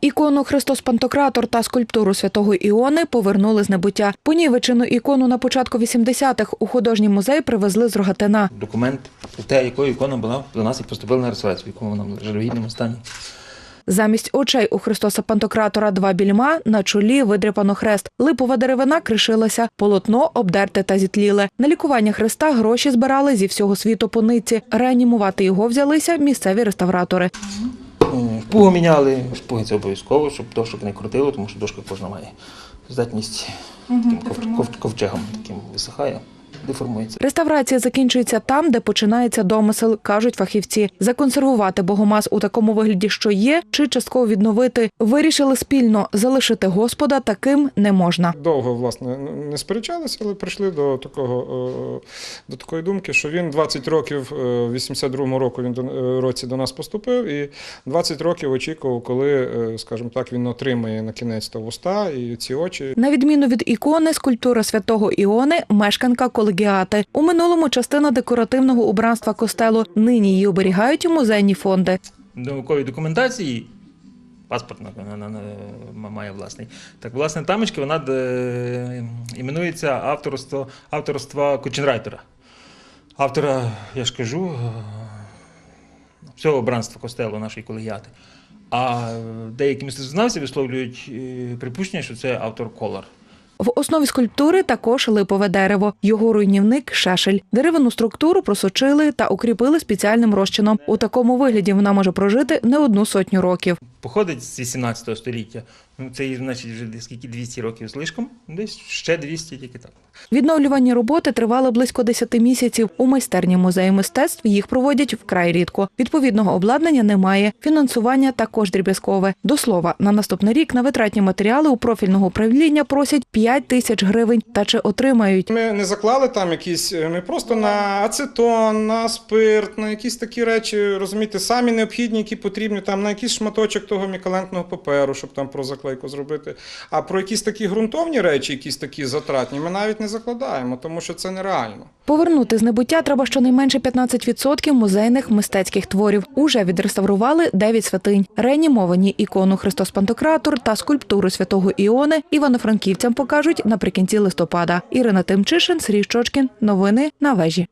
Ікону Христос Пантократор та скульптуру святого Іони повернули з небуття. Понівечену ікону на початку 80-х у художній музей привезли з Рогатина. Документ, те, якою ікона була до нас і поступила на реєстрацію, в якому вона в жалюгідному стані. Замість очей у Христоса Пантократора два більма, на чолі видряпано хрест. Липова деревина кришилася, полотно обдерте та зітліле. На лікування хреста гроші збирали зі всього світу по нитці. Реанімувати його взялися місцеві реставратори. Шпугу міняли, шпуги це обов'язково, щоб дошок не крутило, тому що дошка кожна має здатність таким ков- ков- ковчегом таким висихає, деформується. Реставрація закінчується там, де починається домисел, кажуть фахівці. Законсервувати богомаз у такому вигляді, що є, чи частково відновити, вирішили спільно залишити господа таким не можна. Довго власне не сперечалися, але прийшли до такого е, до такої думки, що він 20 років, е, в 82-му року він до е, році до нас поступив, і 20 років очікував, коли, е, скажімо так, він отримає на кінець то вуста і ці очі. На відміну від ікони, скульптура святого Іони мешканка колегіати. У минулому частина декоративного убранства костелу. Нині її оберігають у музейні фонди. Наукові документації, паспорт на, на, на, на- має власний. Так, власне, тамочки вона е, іменується авторство, авторства Коченрайтера. Автора, я ж кажу, е, всього обранства костелу нашої колегіати. А деякі мистецтвознавці висловлюють е, припущення, що це автор Колар. В основі скульптури також липове дерево. Його руйнівник шешель. Деревину структуру просочили та укріпили спеціальним розчином. У такому вигляді вона може прожити не одну сотню років. Походить з 18 століття. Ну, це, значить, вже десь скільки 200 років злишком, десь ще 200, тільки так. Відновлювані роботи тривали близько 10 місяців. У майстерні музею мистецтв їх проводять вкрай рідко. Відповідного обладнання немає. Фінансування також дріб'язкове. До слова, на наступний рік на витратні матеріали у профільного управління просять 5 тисяч гривень. Та чи отримають? Ми не заклали там якісь, е, ми просто на ацетон, на спирт, на якісь такі речі, розумієте, самі необхідні, які потрібні, там на якийсь шматочок того мікалентного паперу, щоб там про заклейку зробити. А про якісь такі ґрунтовні речі, якісь такі затратні, ми навіть не закладаємо, тому що це нереально. Повернути з небуття треба щонайменше 15% музейних мистецьких творів. Уже відреставрували 9 святинь. Реанімовані ікону Христос Пантократор та скульптуру святого Іони івано-франківцям покажуть наприкінці листопада. Ірина Тимчишин, Сергій Щочкін. Новини на вежі.